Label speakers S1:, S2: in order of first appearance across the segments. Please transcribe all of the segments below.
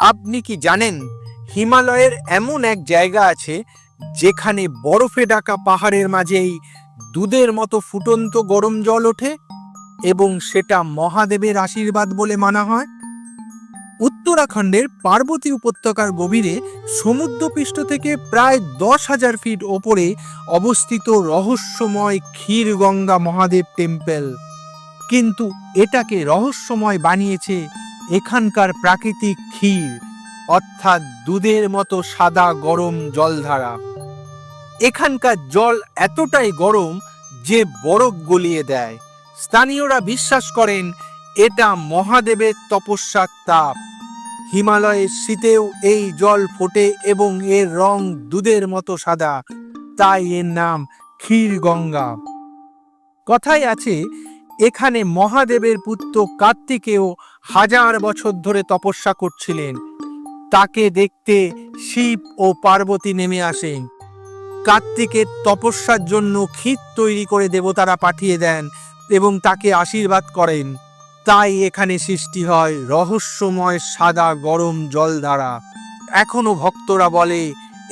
S1: আপনি কি জানেন, হিমালয়ের এমন এক জায়গা আছে যেখানে বরফে ঢাকা পাহাড়ের মাঝেই দুধের মতো ফুটন্ত গরম জল ওঠে এবং সেটা মহাদেবের আশীর্বাদ বলে মানা হয়। উত্তরাখণ্ডের পার্বতী উপত্যকার গভীরে সমুদ্রপৃষ্ঠ থেকে প্রায় দশ হাজার ফিট ওপরে অবস্থিত রহস্যময় ক্ষীরগঙ্গা মহাদেব টেম্পল। কিন্তু এটাকে রহস্যময় বানিয়েছে এখানকার প্রাকৃতিক ক্ষীর, অর্থাৎ দুধের মতো সাদা গরম জলধারা। এখানকার জল এতটাই গরম যে বরফ গলিয়ে দেয়। স্থানীয়রা বিশ্বাস করেন, এটা মহাদেবের তপস্যার তাপ। হিমালয়ের শীতেও এই জল ফোটে এবং এর রং দুধের মতো সাদা। তাই এর নাম ক্ষীর গঙ্গা কথায় আছে, এখানে মহাদেবের পুত্র কার্তিকেয় হাজার বছর ধরে তপস্যা করছিলেন। তাকে দেখতে শিব ও পার্বতী নেমে আসেন। কার্তিকের তপস্যার জন্য ক্ষীর তৈরি করে দেবতারা পাঠিয়ে দেন এবং তাকে আশীর্বাদ করেন। তাই এখানে সৃষ্টি হয় রহস্যময় সাদা গরম জল দ্বারা। এখনও ভক্তরা বলে,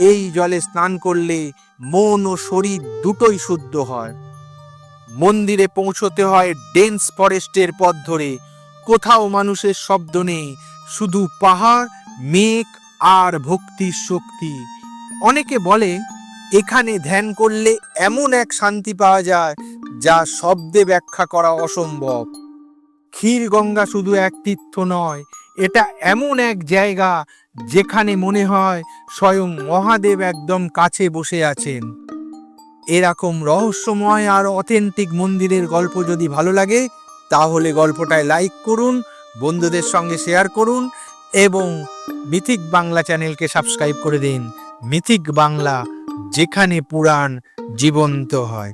S1: এই জলে স্নান করলে মন ও শরীর দুটোই শুদ্ধ হয়। মন্দিরে পৌঁছতে হয় ডেন্স ফরেস্টের পথ ধরে। কোথাও মানুষের শব্দ নেই, শুধু পাহাড়, মেঘ আর ভক্তির শক্তি। অনেকে বলে, এখানে ধ্যান করলে এমন এক শান্তি পাওয়া যায় যা শব্দে ব্যাখ্যা করা অসম্ভব। ক্ষীর গঙ্গা শুধু এক তীর্থ নয়, এটা এমন এক জায়গা যেখানে মনে হয় স্বয়ং মহাদেব একদম কাছে বসে আছেন। এরকম রহস্যময় আর অথেন্টিক মন্দিরের গল্প যদি ভালো লাগে তাহলে গল্পটায় লাইক করুন, বন্ধুদের সঙ্গে শেয়ার করুন এবং মিথিক বাংলা চ্যানেলকে সাবস্ক্রাইব করে দিন। মিথিক বাংলা, যেখানে পুরাণ জীবন্ত হয়।